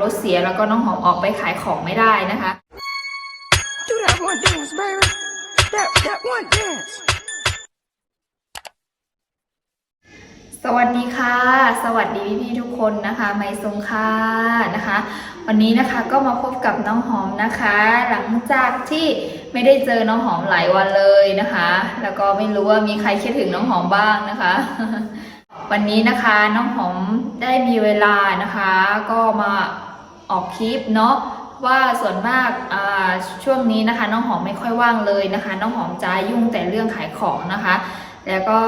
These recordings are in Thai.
รถเสียแล้วก็น้องหอมออกไปขายของไม่ได้นะคะ Do that one dance, baby. That that one dance. สวัสดีค่ะ สวัสดีพี่ๆทุกคนนะคะ ไมซงค่ะนะคะ วันนี้นะคะก็มาพบกับน้องหอมนะคะ หลังจากที่ไม่ได้เจอน้องหอมหลายวันเลยนะคะ แล้วก็ไม่รู้ว่ามีใครคิดถึงน้องหอมบ้างนะคะ วันนี้นะคะน้องหอมได้มีเวลานะคะ ก็มา ออกคลิปเนาะว่าส่วนมากช่วงนี้นะคะ น้องหอมไม่ค่อยว่างเลยนะคะ น้องหอมจะยุ่งแต่เรื่องขายของนะคะ แล้วก็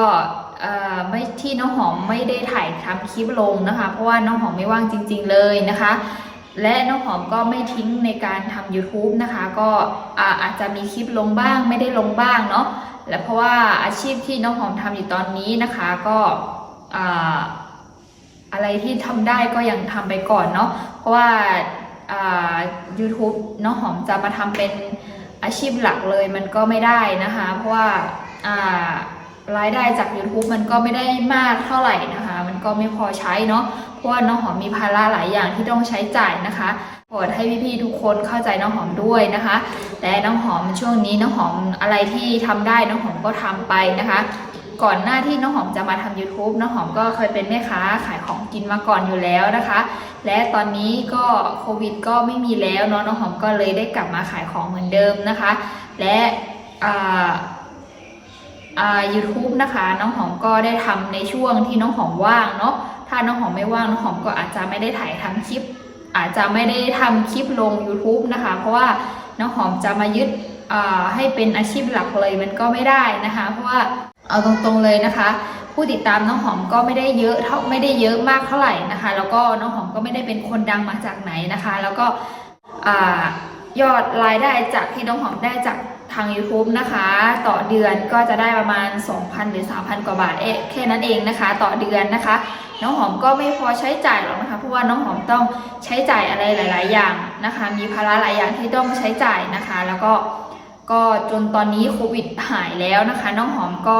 ไม่ที่น้องหอมไม่ได้ถ่ายทำคลิปลงนะคะ เพราะว่าน้องหอมไม่ว่างจริง ๆเลยนะคะ และน้องหอมก็ไม่ทิ้งในการทำ YouTube นะคะ ก็อาอาจจะมีคลิปลงบ้าง ไม่ได้ลงบ้างเนาะและเพราะว่าอาชีพที่น้องหอมทำอยู่ตอนนี้นะคะก็ อะไรที่ทำได้ก็ยังทำไปก่อนเนาะเพราะว่าอ่า YouTube น้องหอมจะมาทำเป็นอาชีพหลักเลยมันก็ไม่ได้นะคะ เพราะว่าอ่ารายได้จาก YouTube มันก็ไม่ได้มากเท่าไหร่นะคะ มันก็ไม่พอใช้เนาะเพราะว่าน้องหอมมีภาระหลายอย่างที่ต้องใช้จ่ายนะคะโปรดให้พี่ๆทุกคนเข้าใจน้องหอมด้วยนะคะ แต่น้องหอมช่วงนี้น้องหอมอะไรที่ทำได้น้องหอมก็ทำไปนะคะ ก่อนหน้าที่น้องหอมจะมาทำ YouTube น้องหอมก็เคยเป็นแม่ค้าขายของกินมาก่อนอยู่แล้วนะคะ และตอนนี้ก็โควิดก็ไม่มีแล้วเนาะน้องหอมก็เลยได้กลับมาขายของเหมือนเดิมนะคะ และอ่าอ่า YouTube นะคะ น้องหอมก็ได้ทำในช่วงที่น้องหอมว่างเนาะถ้าน้องหอมไม่ว่างน้องหอมก็อาจจะไม่ได้ถ่ายทำคลิป อาจจะไม่ได้ทำคลิปลง YouTube นะคะ เพราะว่าน้องหอมจะมายึดให้เป็นอาชีพหลักเลยมันก็ไม่ได้นะคะ เพราะว่า เอาตรงๆเลยนะคะ ผู้ติดตามน้องหอมก็ไม่ได้เยอะเท่าไม่ได้เยอะมากเท่าไหร่นะคะ แล้วก็น้องหอมก็ไม่ได้เป็นคนดังมาจากไหนนะคะ แล้วก็ยอดรายได้จากที่น้องหอมได้จากทาง YouTube นะคะ ต่อเดือนก็จะได้ประมาณ 2,000 หรือ 3,000 กว่าบาทเอ๊ะแค่นั้นเองนะคะ ต่อเดือนนะคะ น้องหอมก็ไม่พอใช้จ่ายหรอกนะคะเพราะว่าน้องหอมต้องใช้จ่ายอะไรหลาย ๆ อย่างนะคะ มีภาระหลายอย่างที่ต้องใช้จ่ายนะคะ แล้วก็ ก็จนตอนนี้โควิดหายแล้วนะคะ น้องหอมก็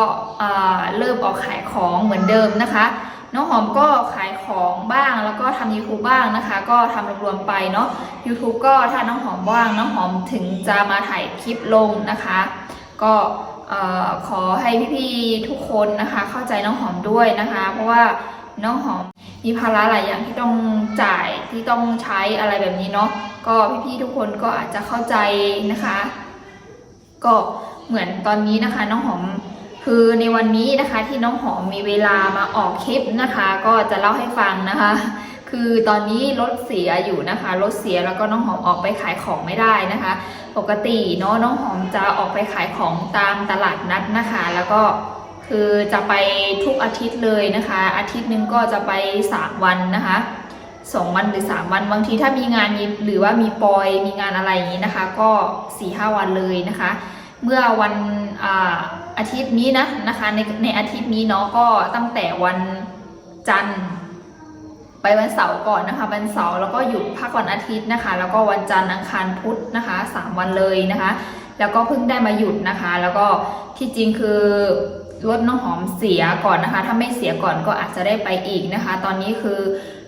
เริ่มออกขายของเหมือนเดิมนะคะ น้องหอมก็ขายของบ้างแล้วก็ทำ YouTube บ้างนะคะ ก็ทำรวมๆไปเนาะ YouTube ก็ถ้าน้องหอมว่าง น้องหอมถึงจะมาถ่ายคลิปลงนะคะ ก็ขอให้พี่ๆทุกคนนะคะ เข้าใจน้องหอมด้วยนะคะ เพราะว่าน้องหอมมีภาระหลายอย่างที่ต้องจ่ายที่ต้องใช้อะไรแบบนี้เนาะก็พี่ๆทุกคนก็อาจจะเข้าใจนะคะ ก็เหมือนตอนนี้นะคะน้องหอมคือในวันนี้นะคะที่น้องหอมมีเวลามาออกคลิปนะคะ ก็จะเล่าให้ฟังนะคะ คือตอนนี้รถเสียอยู่นะคะรถเสียแล้วก็น้องหอมออกไปขายของไม่ได้นะคะ ปกติเนาะน้องหอมจะออกไปขายของตามตลาดนัดนะคะ แล้วก็คือจะไปทุกอาทิตย์เลยนะคะ อาทิตย์หนึ่งก็จะไปสามวันนะคะ สองวันหรือสามวัน บางทีถ้ามีงานหรือว่ามีปอยมีงานอะไรอย่างนี้นะคะ ก็สี่ห้าวันเลยนะคะ เมื่อวันอาอาทิตย์นี้นะนะคะในในอาทิตย์นี้เนาะก็ตั้งแต่วันจันทร์ไปวันเสาร์ก่อนนะคะ วันเสาร์แล้วก็หยุดพักวันอาทิตย์นะคะ แล้วก็วันจันทร์อังคารพุธนะคะสามวันเลยนะคะ แล้วก็เพิ่งได้มาหยุดนะคะ แล้วก็ที่จริงคือรถน้องหอมเสียก่อนนะคะ ถ้าไม่เสียก่อนก็อาจจะได้ไปอีกนะคะ ตอนนี้คือ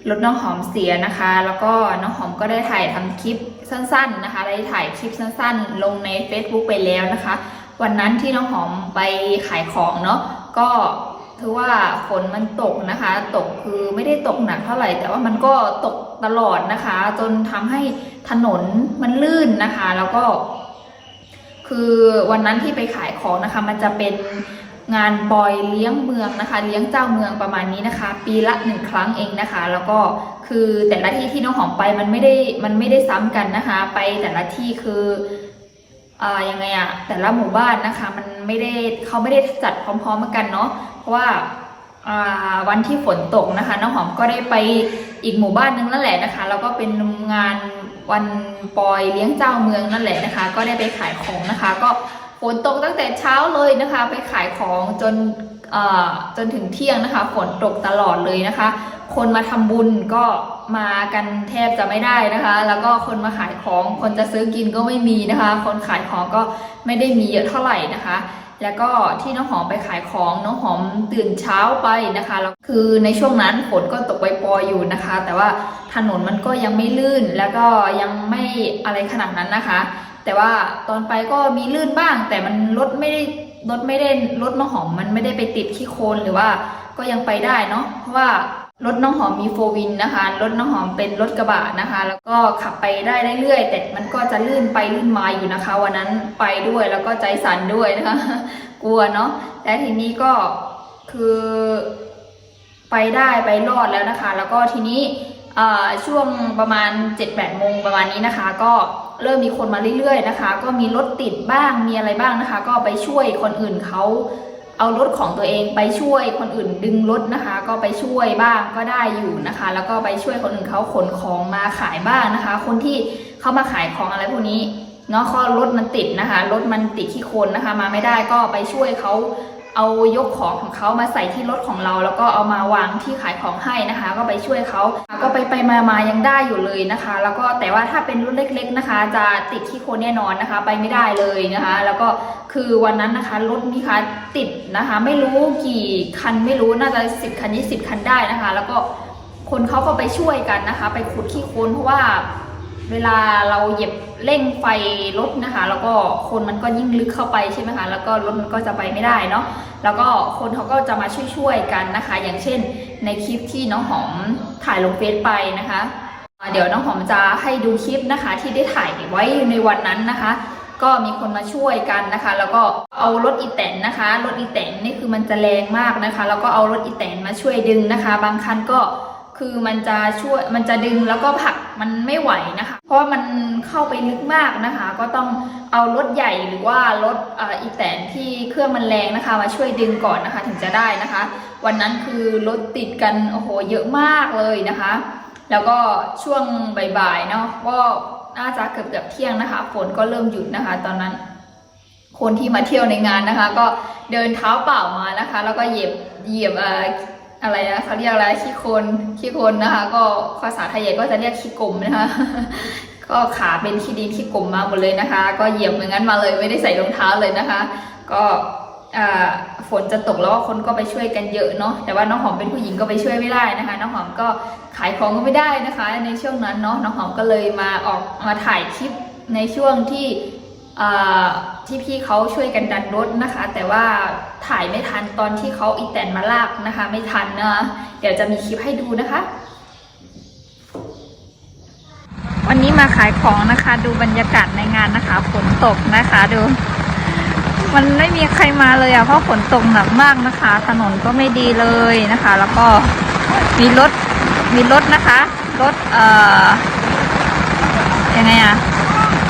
รถน้องหอมเสียนะคะ แล้วก็น้องหอมก็ได้ถ่ายทำคลิปสั้น ๆนะคะ ได้ถ่ายคลิปสั้น ๆ ลงใน Facebook ไปแล้วนะคะ วันนั้นที่น้องหอมไปขายของเนาะก็ถือว่าฝนมันตกนะคะ ตกคือไม่ได้ตกหนักเท่าไหร่ แต่ว่ามันก็ตกตลอดนะคะ จนทำให้ถนนมันลื่นนะคะ แล้วก็ คือวันนั้นที่ไปขายของนะคะ มันจะเป็น งานปอยเลี้ยงเมืองนะคะ เลี้ยงเจ้าเมืองประมาณนี้นะคะ ปีละหนึ่งครั้งเองนะคะ แล้วก็คือแต่ละที่ที่น้องหอมไปมันไม่ได้มันไม่ได้ซ้ำกันนะคะ ไปแต่ละที่คืออ่ายังไงอะแต่ละหมู่บ้านนะคะ มันไม่ได้เขาไม่ได้จัดพร้อมๆกันเนาะเพราะว่าอ่าวันที่ฝนตกนะคะ น้องหอมก็ได้ไปอีกหมู่บ้านนึงนั่นแหละนะคะแล้วก็เป็นงานวันปอยเลี้ยงเจ้าเมืองนั่นแหละนะคะ ก็ได้ไปขายของนะคะ ก็ ฝนตกตั้งแต่เช้าเลยนะคะ ไปขายของจนเอ่อจนถึงเที่ยงนะคะฝนตกตลอดเลยนะคะ คนมาทำบุญก็มากันแทบจะไม่ได้นะคะ แล้วก็คนมาขายของคนจะซื้อกินก็ไม่มีนะคะ คนขายของก็ไม่ได้มีเยอะเท่าไหร่นะคะ แล้วก็ที่น้องหอมไปขายของน้องหอมตื่นเช้าไปนะคะแล้วคือในช่วงนั้นฝนก็ตกไปล่อยอยู่นะคะ แต่ว่าถนนมันก็ยังไม่ลื่นแล้วก็ยังไม่อะไรขนาดนั้นนะคะ แต่ว่าตอนไปก็มีลื่นบ้าง แต่มันรถไม่ได้รถไม่ได้รถน้องหอมมันไม่ได้ไปติดขี้โคลนหรือว่าก็ยังไปได้เนาะเพราะว่ารถน้องหอมมีโฟวินนะคะ รถน้องหอมเป็นรถกระบะนะคะ แล้วก็ขับไปได้เรื่อยๆแต่มันก็จะลื่นไปลื่นมาอยู่นะคะ วันนั้นไปด้วยแล้วก็ใจสั่นด้วยนะคะ กลัวเนาะและทีนี้ก็คือไปได้ไปรอดแล้วนะคะ แล้วก็ทีนี้ ช่วงประมาณ 7-8โมงประมาณนี้นะคะ ก็เริ่มมีคนมาเรื่อยๆนะคะ ก็มีรถติดบ้างมีอะไรบ้างนะคะ ก็ไปช่วยคนอื่นเขาเอารถของตัวเองไปช่วยคนอื่นดึงรถนะคะ ก็ไปช่วยบ้างก็ได้อยู่นะคะ แล้วก็ไปช่วยคนอื่นเขาขนของมาขายบ้างนะคะ คนที่เขามาขายของอะไรพวกนี้เนาะก็รถมันติดนะคะรถมันติดที่คนนะคะ มาไม่ได้ก็ไปช่วยเขา เอายกของของเขามาใส่ที่รถของเรา แล้วก็เอามาวางที่ขายของให้นะคะ ก็ไปช่วยเขาก็ไปไปมามายังได้อยู่เลยนะคะ แล้วก็แต่ว่าถ้าเป็นรถเล็ก ๆนะคะ จะติดที่โคนแน่นอนนะคะ ไปไม่ได้เลยนะคะ แล้วก็คือวันนั้นนะคะรถนี่คะติดนะคะ ไม่รู้กี่คันไม่รู้น่าจะสิบคันยี่สิบคันได้นะคะ แล้วก็คนเขาก็ไปช่วยกันนะคะ ไปขุดขี้โคลนเพราะว่า เวลาเราเหยียบเร่งไฟรถนะคะ แล้วก็คนมันก็ยิ่งลึกเข้าไปใช่ไหมคะ แล้วก็รถมันก็จะไปไม่ได้เนาะ แล้วก็คนเขาก็จะมาช่วยๆกันนะคะ อย่างเช่นในคลิปที่น้องหอมถ่ายลงเฟซไปนะคะ เดี๋ยวน้องหอมจะให้ดูคลิปนะคะ ที่ได้ถ่ายไว้ในวันนั้นนะคะ ก็มีคนมาช่วยกันนะคะ แล้วก็เอารถอีแตนนะคะ รถอีแตนนี่คือมันจะแรงมากนะคะ แล้วก็เอารถอีแตนมาช่วยดึงนะคะ บางคันก็ คือมันจะช่วยมันจะดึงแล้วก็ผลักมันไม่ไหวนะคะ เพราะว่ามันเข้าไปลึกมากนะคะ ก็ต้องเอารถใหญ่หรือว่ารถอีแตนที่เครื่องมันแรงนะคะ มาช่วยดึงก่อนนะคะ ถึงจะได้นะคะ วันนั้นคือรถติดกันโอ้โหเยอะมากเลยนะคะ แล้วก็ช่วงบ่ายๆเนาะก็น่าจะเกือบเกือบเที่ยงนะคะฝนก็เริ่มหยุดนะคะ ตอนนั้น คนที่มาเที่ยวในงานนะคะ ก็เดินเท้าเปล่ามานะคะ แล้วก็เหยียบเหยียบ อะไรนะเขาเรียกอะไรขี้โคนขี้โคนนะคะ ก็ภาษาไทยใหญ่ก็จะเรียกขี้กลมนะคะ ก็ขาเป็นขี้ดินขี้กลมมาหมดเลยนะคะ ก็เหยียบเหมือนกันมาเลยไม่ได้ใส่รองเท้าเลยนะคะ ก็ฝนจะตกแล้วคนก็ไปช่วยกันเยอะเนาะแต่ว่าน้องหอมเป็นผู้หญิงก็ไปช่วยไม่ได้นะคะ น้องหอมก็ขายของก็ไม่ได้นะคะ ในช่วงนั้นเนาะน้องหอมก็เลยมาออกมาถ่ายคลิปในช่วงที่ ที่พี่เขาช่วยกันดันรถนะคะ แต่ว่าถ่ายไม่ทันตอนที่เขาอีแตนมาลากนะคะ ไม่ทันนะเดี๋ยวจะมีคลิปให้ดูนะคะ วันนี้มาขายของนะคะ ดูบรรยากาศในงานนะคะฝนตกนะคะดู มันไม่มีใครมาเลยอะเพราะฝนตกหนักมากนะคะ ถนนก็ไม่ดีเลยนะคะ แล้วก็มีรถมีรถนะคะรถเอ่อยังไงอะ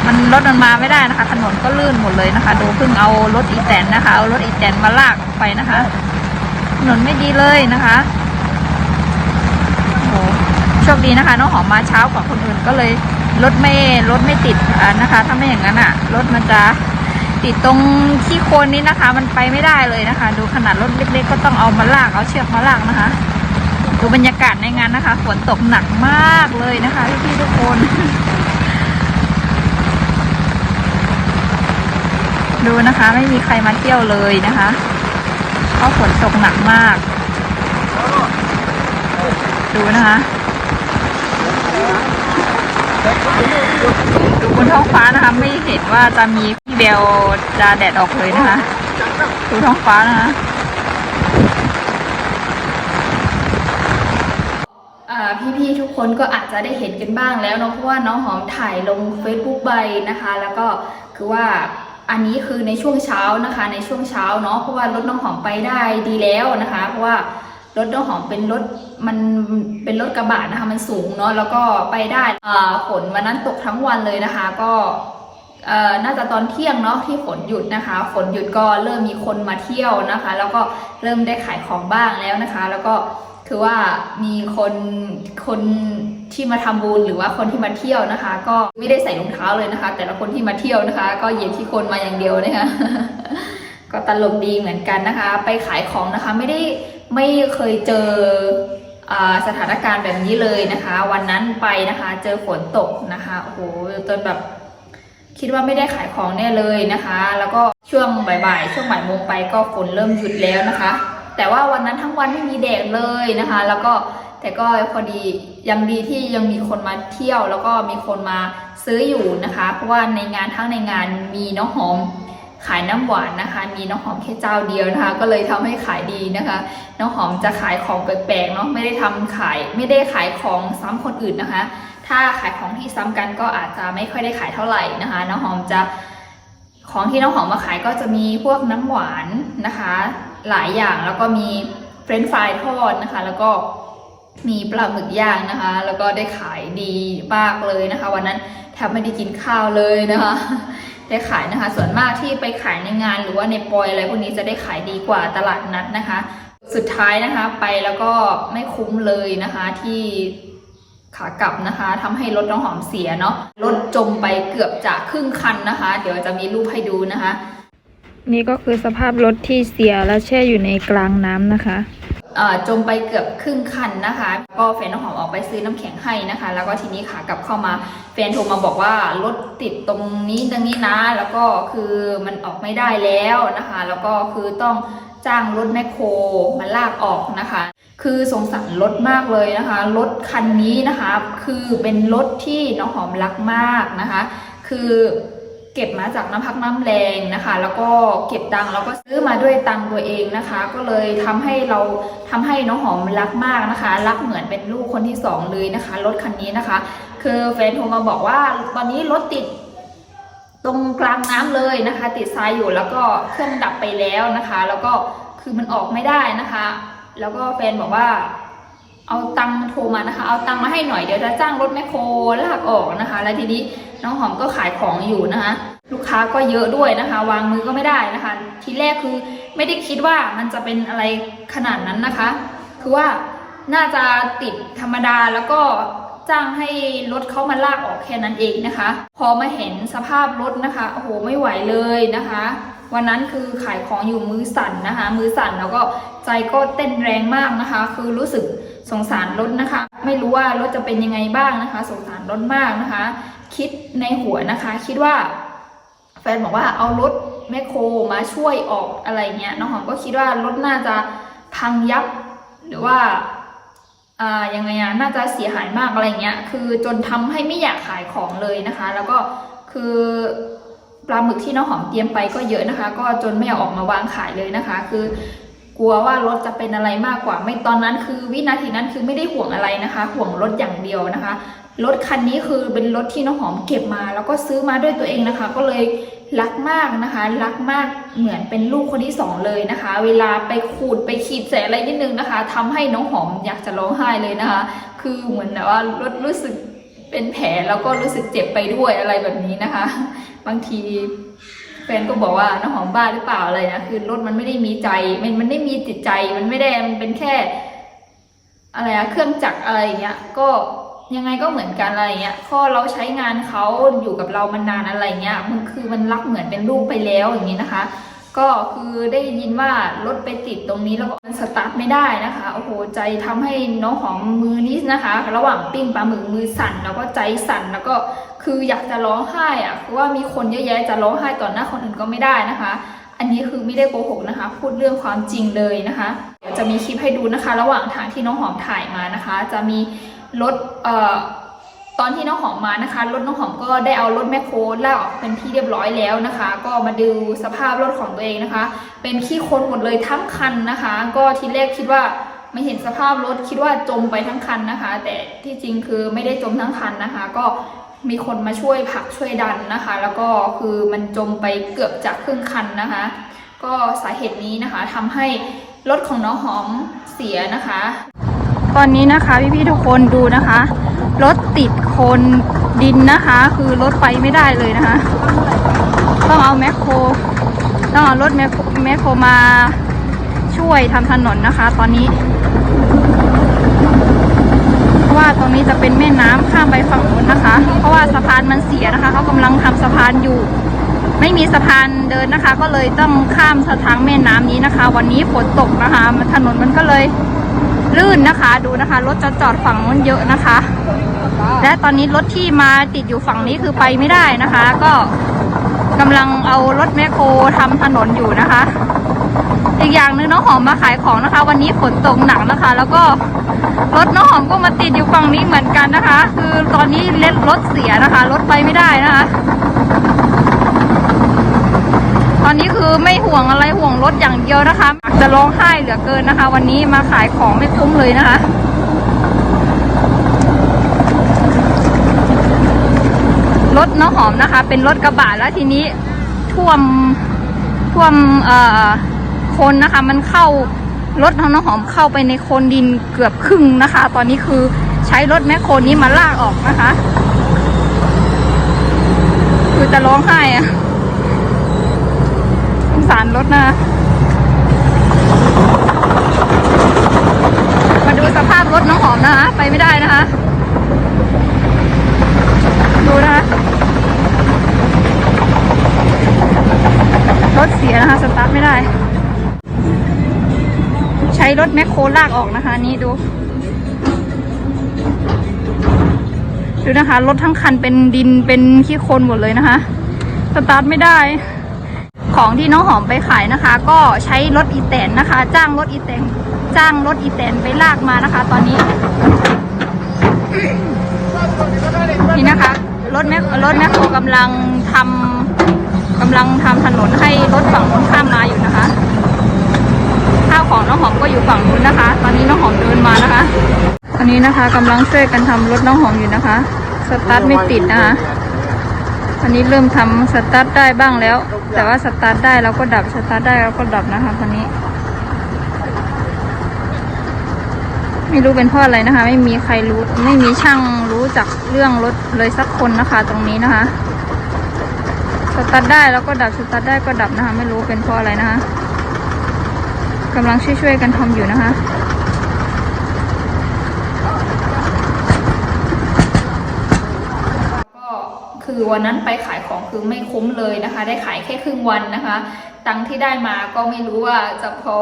มันรถมันมาไม่ได้นะคะ ถนนก็ลื่นหมดเลยนะคะ ดูเพิ่งเอารถอีแตนนะคะ เอารถอีแตนมาลากออกไปนะคะ ถนนไม่ดีเลยนะคะโโหโชคดีนะคะน้องหอมมาเช้ากว่าคนอื่นก็เลยรถไม่รถไม่ติดอ่านะคะ ถ้าไม่อย่างนั้นอะรถมันจะติดตรงขี้โคลนนี้นะคะ มันไปไม่ได้เลยนะคะ ดูขนาดรถเล็กๆก็ต้องเอามาลากเอาเชือกมาลากนะคะ ดูบรรยากาศในงานนะคะฝนตกหนักมากเลยนะคะพี่ๆทุกคน ดูนะคะ ไม่มีใครมาเที่ยวเลยนะคะเพราะฝนตกหนักมาก ดูนะคะดูบนท้องฟ้านะคะ ไม่เห็นว่าจะมีพี่เบลจะแดดออกเลยนะคะ ดูท้องฟ้านะคะพี่ๆทุกคนก็อาจจะได้เห็นกันบ้างแล้วเนาะเพราะว่าน้องหอมถ่ายลง Facebook ใบนะคะ แล้วก็คือว่า อันนี้คือในช่วงเช้านะคะ ในช่วงเช้าเนาะเพราะว่ารถน้องหอมไปได้ดีแล้วนะคะ เพราะว่ารถน้องหอมเป็นรถมันเป็นรถกระบะนะคะ มันสูงเนาะแล้วก็ไปได้ฝนวันนั้นตกทั้งวันเลยนะคะ ก็น่าจะตอนเที่ยงเนาะที่ฝนหยุดนะคะ ฝนหยุดก็เริ่มมีคนมาเที่ยวนะคะ แล้วก็เริ่มได้ขายของบ้างแล้วนะคะ แล้วก็คือว่ามีคนคน ที่มาทำบุญหรือว่าคนที่มาเที่ยวนะคะ ก็ไม่ได้ใส่รองเท้าเลยนะคะ แต่ละคนที่มาเที่ยวนะคะ ก็เหยียบที่คนมาอย่างเดียวนะคะก็ตลกดีเหมือนกันนะคะ ไปขายของนะคะไม่ได้ไม่เคยเจอสถานการณ์แบบนี้เลยนะคะ วันนั้นไปนะคะ เจอฝนตกนะคะโอ้โหจนแบบคิดว่าไม่ได้ขายของแน่เลยนะคะ แล้วก็ช่วงบ่ายๆช่วงบ่ายโมงไปก็ฝนเริ่มหยุดแล้วนะคะ แต่ว่าวันนั้นทั้งวันไม่มีแดดเลยนะคะ แล้วก็ แต่ก็พอดียังดีที่ยังมีคนมาเที่ยว แล้วก็มีคนมาซื้ออยู่นะคะ เพราะว่าในงานทั้งในงานมีน้องหอมขายน้ำหวานนะคะ มีน้องหอมแค่เจ้าเดียวนะคะ ก็เลยทำให้ขายดีนะคะ น้องหอมจะขายของแปลกๆเนาะไม่ได้ทำขายไม่ได้ขายของซ้ำคนอื่นนะคะ ถ้าขายของที่ซ้ำกันก็อาจจะไม่ค่อยได้ขายเท่าไหร่นะคะ น้องหอมจะของที่น้องหอมมาขายก็จะมีพวกน้ำหวานนะคะ หลายอย่างแล้วก็มีเฟรนช์ฟรายทอดนะคะ แล้วก็ มีปลาหมึกย่างนะคะ แล้วก็ได้ขายดีมากเลยนะคะ วันนั้นแทบไม่ได้กินข้าวเลยนะคะ ได้ขายนะคะ ส่วนมากที่ไปขายในงานหรือว่าในปอยอะไรพวกนี้จะได้ขายดีกว่าตลาดนัดนะคะ สุดท้ายนะคะไปแล้วก็ไม่คุ้มเลยนะคะที่ขากลับนะคะทำให้รถน้องหอมเสียเนาะรถจมไปเกือบจะครึ่งคันนะคะ เดี๋ยวจะมีรูปให้ดูนะคะ นี่ก็คือสภาพรถที่เสียและแช่อยู่ในกลางน้ำนะคะ จมไปเกือบครึ่งคันนะคะ ก็แฟนน้องหอมออกไปซื้อน้ำแข็งให้นะคะ แล้วก็ทีนี้ขากลับเข้ามาแฟนโทรมาบอกว่ารถติดตรงนี้ตรงนี้นะ แล้วก็คือมันออกไม่ได้แล้วนะคะ แล้วก็คือต้องจ้างรถแมคโครมาลากออกนะคะ คือสงสารรถมากเลยนะคะ รถคันนี้นะคะ คือเป็นรถที่น้องหอมรักมากนะคะ คือ เก็บมาจากน้ำพักน้ำแรงนะคะ แล้วก็เก็บตังค์แล้วก็ซื้อมาด้วยตังค์ตัวเองนะคะ ก็เลยทำให้เราทำให้น้องหอมรักมากนะคะ รักเหมือนเป็นลูกคนที่สองเลยนะคะ รถคันนี้นะคะ คือแฟนโทรมาบอกว่าตอนนี้รถติดตรงกลางน้ำเลยนะคะ ติดทรายอยู่แล้วก็เครื่องดับไปแล้วนะคะ แล้วก็คือมันออกไม่ได้นะคะ แล้วก็แฟนบอกว่า เอาตังค์โทรมานะคะ เอาตังค์มาให้หน่อยเดี๋ยวจะจ้างรถแมคโครลากออกนะคะ แล้วทีนี้ น้องหอมก็ขายของอยู่นะคะ ลูกค้าก็เยอะด้วยนะคะ วางมือก็ไม่ได้นะคะ ทีแรกคือไม่ได้คิดว่ามันจะเป็นอะไรขนาดนั้นนะคะ คือว่าน่าจะติดธรรมดาแล้วก็จ้างให้รถเขามาลากออกแค่นั้นเองนะคะ พอมาเห็นสภาพรถนะคะโอ้โหไม่ไหวเลยนะคะ วันนั้นคือขายของอยู่มือสั่นนะคะ มือสั่นแล้วก็ใจก็เต้นแรงมากนะคะ คือรู้สึกสงสารรถนะคะ ไม่รู้ว่ารถจะเป็นยังไงบ้างนะคะ สงสารรถมากนะคะ คิดในหัวนะคะ คิดว่า แฟนบอกว่าเอารถแมคโครมาช่วยออกอะไรเงี้ยน้องหอมก็คิดว่ารถน่าจะพังยับหรือว่าอ่ายังไงอะน่าจะเสียหายมากอะไรเงี้ย คือจนทำให้ไม่อยากขายของเลยนะคะ แล้วก็คือปลาหมึกที่น้องหอมเตรียมไปก็เยอะนะคะ ก็จนไม่เอาออกมาวางขายเลยนะคะ คือกลัวว่ารถจะเป็นอะไรมากกว่า ไม่ตอนนั้นคือวินาทีนั้นคือไม่ได้ห่วงอะไรนะคะ ห่วงรถอย่างเดียวนะคะ รถคันนี้คือเป็นรถที่น้องหอมเก็บมา แล้วก็ซื้อมาด้วยตัวเองนะคะ ก็เลยรักมากนะคะ รักมากเหมือนเป็นลูกคนที่สองเลยนะคะ เวลาไปขูดไปขีดแสอะไรนิดนึงนะคะทำให้น้องหอมอยากจะร้องไห้เลยนะคะ คือเหมือนแบบว่ารถรู้สึกเป็นแผลแล้วก็รู้สึกเจ็บไปด้วยอะไรแบบนี้นะคะ บางทีแฟนก็บอกว่าน้องหอมบ้าหรือเปล่าอะไรนะคือรถมันไม่ได้มีใจมันมันไม่มีจิตใจมันไม่ได้มันเป็นแค่ อะไรอะเครื่องจักรอะไรอย่างเงี้ยก็ ยังไงก็เหมือนกันอะไรเงี้ยพอเราใช้งานเขาอยู่กับเรามานานอะไรเงี้ยมันคือมันรักเหมือนเป็นลูกไปแล้วอย่างนี้นะคะ ก็คือได้ยินว่ารถไปติดตรงนี้แล้วก็มันสตาร์ทไม่ได้นะคะโอ้โหใจทำให้น้องหอมมือนี้นะคะ ระหว่างปิ้งปลาหมึกมือสั่นแล้วก็ใจสั่นแล้วก็คืออยากจะร้องไห้อะคือว่ามีคนเยอะแยะจะร้องไห้ต่อหน้าคนอื่นก็ไม่ได้นะคะ อันนี้คือไม่ได้โกหกนะคะ พูดเรื่องความจริงเลยนะคะจะมีคลิปให้ดูนะคะ ระหว่างทางที่น้องหอมถ่ายมานะคะ จะมี รถเอ่อตอนที่น้องหอมมานะคะรถน้องหอมก็ได้เอารถแมคโครลากออกเป็นที่เรียบร้อยแล้วนะคะ ก็มาดูสภาพรถของตัวเองนะคะ เป็นขี้โคลนหมดเลยทั้งคันนะคะ ก็ทีแรกคิดว่าไม่เห็นสภาพรถคิดว่าจมไปทั้งคันนะคะ แต่ที่จริงคือไม่ได้จมทั้งคันนะคะ ก็มีคนมาช่วยผลักช่วยดันนะคะ แล้วก็คือมันจมไปเกือบจะครึ่งคันนะคะ ก็สาเหตุนี้นะคะทำให้รถของน้องหอมเสียนะคะ อนนี้นะคะพี่ๆทุกคนดูนะคะ รถติดโคนดินนะคะ คือรถไปไม่ได้เลยนะคะ ต้องเอาแมคโครต้องเอารถแมคโครแมคโครมาช่วยทำถนนนะคะ ตอนนี้เพราะว่าตรงนี้จะเป็นแม่น้ำข้ามไปฝั่งนู้นนะคะ เพราะว่าสะพานมันเสียนะคะ เขากำลังทำสะพานอยู่ ไม่มีสะพานเดินนะคะ ก็เลยต้องข้ามทางแม่น้ำนี้นะคะ วันนี้ฝนตกนะคะถนนมันก็เลย ลื่นนะคะ ดูนะคะ รถจะจอดฝั่งนู้นเยอะนะคะ และตอนนี้รถที่มาติดอยู่ฝั่งนี้คือไปไม่ได้นะคะ ก็กำลังเอารถแมคโครทำถนนอยู่นะคะ อีกอย่างหนึงน้องหอมมาขายของนะคะ วันนี้ฝนตกหนักนะคะ แล้วก็รถน้องหอมก็มาติดอยู่ฝั่งนี้เหมือนกันนะคะ คือตอนนี้เลรถเสียนะคะ รถไปไม่ได้นะคะ ต อนนี้คือไม่ห่วงอะไรห่วงรถอย่างเดียวนะคะอยากจะร้องไห้เหลือเกินนะคะ วันนี้มาขายของไม่คุ้มเลยนะคะรถน้องหอมนะคะ เป็นรถกระบะแล้วทีนี้ท่วมท่วมเอ่อคนนะคะ มันเข้ารถน้องหอมเข้าไปในโคนดินเกือบครึ่งนะคะ ตอนนี้คือใช้รถแมคโครนี้มาลากออกนะคะ คือจะร้องไห้อะ สารรถนะมาดูสภาพรถน้องหอมนะคะไปไม่ได้นะคะ ดูนะคะรถเสียนะคะ สตาร์ทไม่ได้ ใช้รถแมคโครลากออกนะคะ นี่ดู ดูนะคะ รถทั้งคันเป็นดินเป็นขี้โคลนหมดเลยนะคะ สตาร์ทไม่ได้ ของที่น้องหอมไปขายนะคะ ก็ใช้รถอีแตนนะคะ จ้างรถอีแตนจ้างรถอีแตนไปลากมานะคะ ตอนนี้ นี่นะคะรถแมครถแมคโครกำลังทำกำลังทำถนนให้รถฝั่งนู้นข้ามมาอยู่นะคะ ข้าวของน้องหอมก็อยู่ฝั่งนู้นนะคะ ตอนนี้น้องหอมเดินมานะคะ ตอนนี้นะคะกำลังช่วยกันทำรถน้องหอมอยู่นะคะสตาร์ทไม่ติดนะคะอันนี้เริ่มทำสตาร์ทได้บ้างแล้ว แต่ว่าสตาร์ทได้แล้วก็ดับสตาร์ทได้แล้วก็ดับนะคะตอนนี้ ไม่รู้เป็นเพราะอะไรนะคะ ไม่มีใครรู้ไม่มีช่างรู้จักเรื่องรถเลยสักคนนะคะ ตรงนี้นะคะสตาร์ทได้แล้วก็ดับสตาร์ทได้ก็ดับนะคะ ไม่รู้เป็นเพราะอะไรนะคะกำลังช่วยๆกันทำอยู่นะคะ ก็ คือวันนั้นไปขายของคือไม่คุ้มเลยนะคะ ได้ขายแค่ครึ่งวันนะคะ ตังค์ที่ได้มาก็ไม่รู้ว่าจะพอ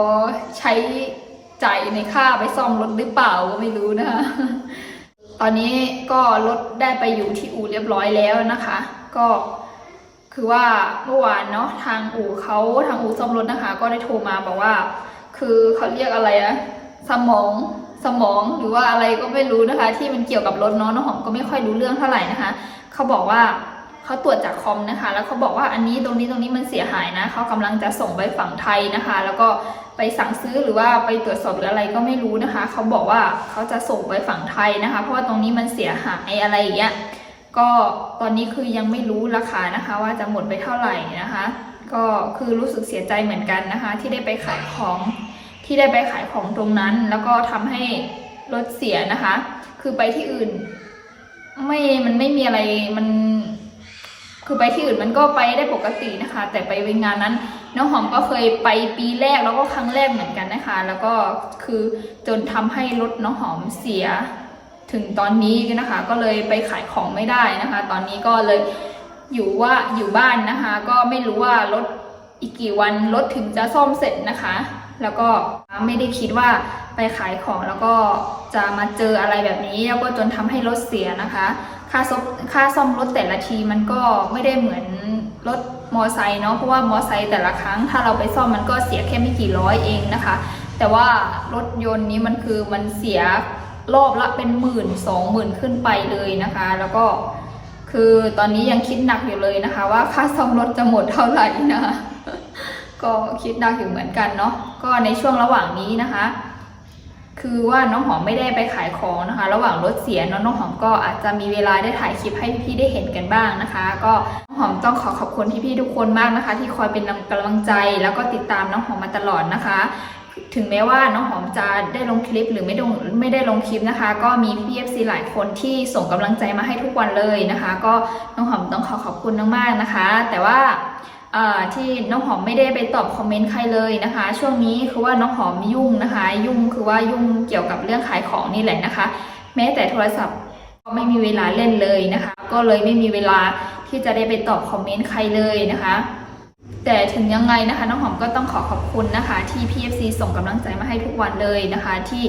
ใช้จ่ายในค่าไปซ่อมรถหรือเปล่าก็ไม่รู้นะคะ ตอนนี้ก็รถได้ไปอยู่ที่อู่เรียบร้อยแล้วนะคะ ก็คือว่าเมื่อวานเนาะทางอู่เขาทางอู่ซ่อมรถนะคะ ก็ได้โทรมาบอกว่า คือเขาเรียกอะไรอะสมองสมองหรือว่าอะไรก็ไม่รู้นะคะ ที่มันเกี่ยวกับรถเนาะน้องหอมก็ไม่ค่อยรู้เรื่องเท่าไหร่นะคะ เขาบอกว่าเขาตรวจจากคอมนะคะ แล้วเขาบอกว่าอันนี้ตรงนี้ตรงนี้มันเสียหายนะเขากำลังจะส่งไปฝั่งไทยนะคะ แล้วก็ไปสั่งซื้อหรือว่าไปตรวจสอบหรืออะไรก็ไม่รู้นะคะเขาบอกว่าเขาจะส่งไปฝั่งไทยนะคะ เพราะว่าตรงนี้มันเสียหายอะไรอย่างเงี้ยก็ตอนนี้คือยังไม่รู้ราคานะคะ ว่าจะหมดไปเท่าไหร่นะคะ ก็คือรู้สึกเสียใจเหมือนกันนะคะ ที่ได้ไปขายของที่ได้ไปขายของตรงนั้น แล้วก็ทำให้รถเสียนะคะ คือไปที่อื่น ไม่มันไม่มีอะไรมัน คือไปที่อื่นมันก็ไปได้ปกตินะคะ แต่ไปเวงานนั้นน้องหอมก็เคยไปปีแรกแล้วก็ครั้งแรกเหมือนกันนะคะ แล้วก็คือจนทำให้รถน้องหอมเสีย ถึงตอนนี้นะคะ ก็เลยไปขายของไม่ได้นะคะ ตอนนี้ก็เลยอยู่ว่าอยู่บ้านนะคะ ก็ไม่รู้ว่ารถอีกกี่วันรถถึงจะซ่อมเสร็จนะคะ แล้วก็ไม่ได้คิดว่าไปขายของแล้วก็จะมาเจออะไรแบบนี้ แล้วก็จนทำให้รถเสียนะคะ ค่าซ่อมค่าซ่อมรถแต่ละทีมันก็ไม่ได้เหมือนรถมอไซค์เนาะเพราะว่ามอไซค์แต่ละครั้ง ถ้าเราไปซ่อมมันก็เสียแค่ไม่กี่ร้อยเองนะคะ แต่ว่ารถยนต์นี้มันคือมันเสียรอบละเป็นหมื่นสองหมื่นขึ้นไปเลยนะคะ แล้วก็คือตอนนี้ยังคิดหนักอยู่เลยนะคะ ว่าค่าซ่อมรถจะหมดเท่าไหร่นะคะ ก็คิดหนักอยู่เหมือนกันเนาะก็ในช่วงระหว่างนี้นะคะ คือว่าน้องหอมไม่ได้ไปขายของนะคะ ระหว่างรถเสียเนอะน้องหอมก็อาจจะมีเวลาได้ถ่ายคลิปให้พี่ได้เห็นกันบ้างนะคะ ก็น้องหอมต้องขอขอบคุณพี่ๆทุกคนมากนะคะ ที่คอยเป็นกำลังใจแล้วก็ติดตามน้องหอมมาตลอดนะคะถึงแม้ว่าน้องหอมจะได้ลงคลิปหรือไม่ลงไม่ได้ลงคลิปนะคะ ก็มีพี่เอฟซีหลายคนที่ส่งกำลังใจมาให้ทุกวันเลยนะคะ ก็น้องหอมต้องขอขอบคุณมากๆนะคะ แต่ว่า ที่น้องหอมไม่ได้ไปตอบคอมเมนต์ใครเลยนะคะ ช่วงนี้คือว่าน้องหอมยุ่งนะคะ ยุ่งคือว่ายุ่งเกี่ยวกับเรื่องขายของนี่แหละนะคะ แม้แต่โทรศัพท์ก็ไม่มีเวลาเล่นเลยนะคะ ก็เลยไม่มีเวลาที่จะได้ไปตอบคอมเมนต์ใครเลยนะคะ แต่ถึงยังไงนะคะ น้องหอมก็ต้องขอขอบคุณนะคะ ที่ PFC ส่งกำลังใจมาให้ทุกวันเลยนะคะ ที่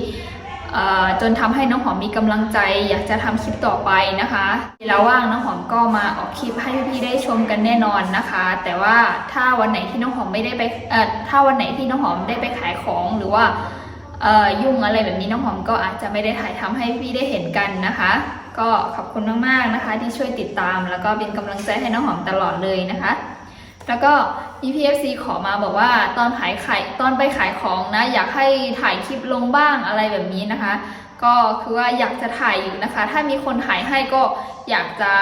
จนทำให้น้องหอมมีกำลังใจ อยากจะทำคลิปต่อไปนะคะเวลาว่างน้องหอมก็มาออกคลิปให้พี่ๆได้ชมกันแน่นอนนะคะ แต่ว่าถ้าวันไหนที่น้องหอมไม่ได้ไปถ้าวันไหนที่น้องหอมได้ไปขายของหรือว่ายุ่งอะไรแบบนี้น้องหอมก็อาจจะไม่ได้ถ่ายทำให้พี่ได้เห็นกันนะคะ ก็ขอบคุณมากๆนะคะ ที่ช่วยติดตาม แล้วก็เป็นกำลังใจให้น้องหอมตลอดเลยนะคะ แล้วก็มี PFC ขอมาบอกว่าตอนขายไขายตอนไปขายของนะ อยากให้ถ่ายคลิปลงบ้างอะไรแบบนี้นะคะ ก็คือว่าอยากจะถ่ายอยู่นะคะ ถ้ามีคนถ่ายให้ก็อยากจะ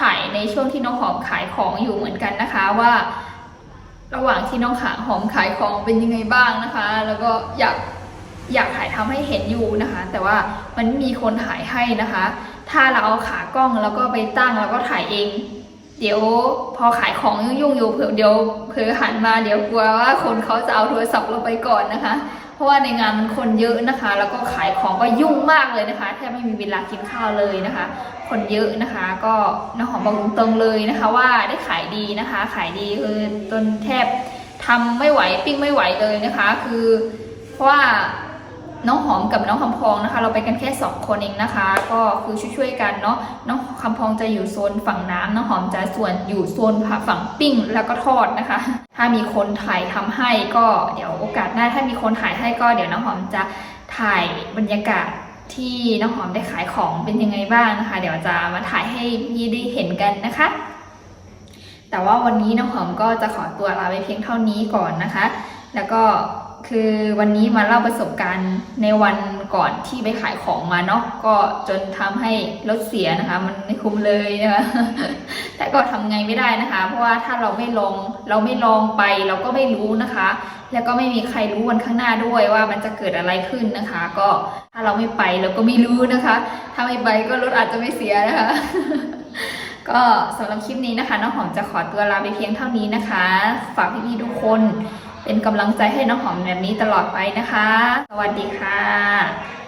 ถ่ายในช่วงที่น้องหอมขายของอยู่เหมือนกันนะคะว่า ระหว่างที่น้องขาหอมขายของเป็นยังไงบ้างนะคะ แล้วก็อยากอยากถ่ายทำให้เห็นอยู่นะคะ แต่ว่ามันมีคนถ่ายให้นะคะ ถ้าเราเอาขากล้องแล้วก็ไปตั้งแล้วก็ถ่ายเอง เดี๋ยวพอขายของยุ่งๆอยู่เผื่อเดี๋ยวเผื่อหันมาเดี๋ยวกลัวว่าคนเขาจะเอาโทรศัพท์เราไปก่อนนะคะ เพราะว่าในงานมันคนเยอะนะคะ แล้วก็ขายของก็ยุ่งมากเลยนะคะแทบไม่มีเวลากินข้าวเลยนะคะ คนเยอะนะคะ ก็น้องหอมบอกตรงๆเลยนะคะ ว่าได้ขายดีนะคะ ขายดีคือจนแทบทำไม่ไหวปิ้งไม่ไหวเลยนะคะ คือเพราะว่า น้องหอมกับน้องคำพองนะคะ เราไปกันแค่สองคนเองนะคะ ก็คือช่วยๆกันเนาะน้องคำพองจะอยู่โซนฝั่งน้ำน้องหอมจะส่วนอยู่โซนฝั่งปิ้งแล้วก็ทอดนะคะ ถ้ามีคนถ่ายทำให้ก็เดี๋ยวโอกาสหน้าถ้ามีคนถ่ายให้ก็เดี๋ยวน้องหอมจะถ่ายบรรยากาศที่น้องหอมได้ขายของเป็นยังไงบ้างนะคะ เดี๋ยวจะมาถ่ายให้พี่ได้เห็นกันนะคะ แต่ว่าวันนี้น้องหอมก็จะขอตัวลาไปเพียงเท่านี้ก่อนนะคะ แล้วก็ คือวันนี้มาเล่าประสบการณ์ในวันก่อนที่ไปขายของมาเนาะก็จนทำให้รถเสียนะคะ มันไม่คุ้มเลยนะคะแต่ก็ทำไงไม่ได้นะคะ เพราะว่าถ้าเราไม่ลองเราไม่ลองไปเราก็ไม่รู้นะคะ แล้วก็ไม่มีใครรู้วันข้างหน้าด้วยว่ามันจะเกิดอะไรขึ้นนะคะ ก็ถ้าเราไม่ไปเราก็ไม่รู้นะคะ ถ้าไม่ไปก็รถอาจจะไม่เสียนะคะก็สำหรับคลิปนี้นะคะน้องหอมจะขอตัวลาไปเพียงเท่านี้นะคะ ฝากพี่ๆทุกคน เป็นกำลังใจให้น้องหอมแบบนี้ตลอดไปนะคะ สวัสดีค่ะ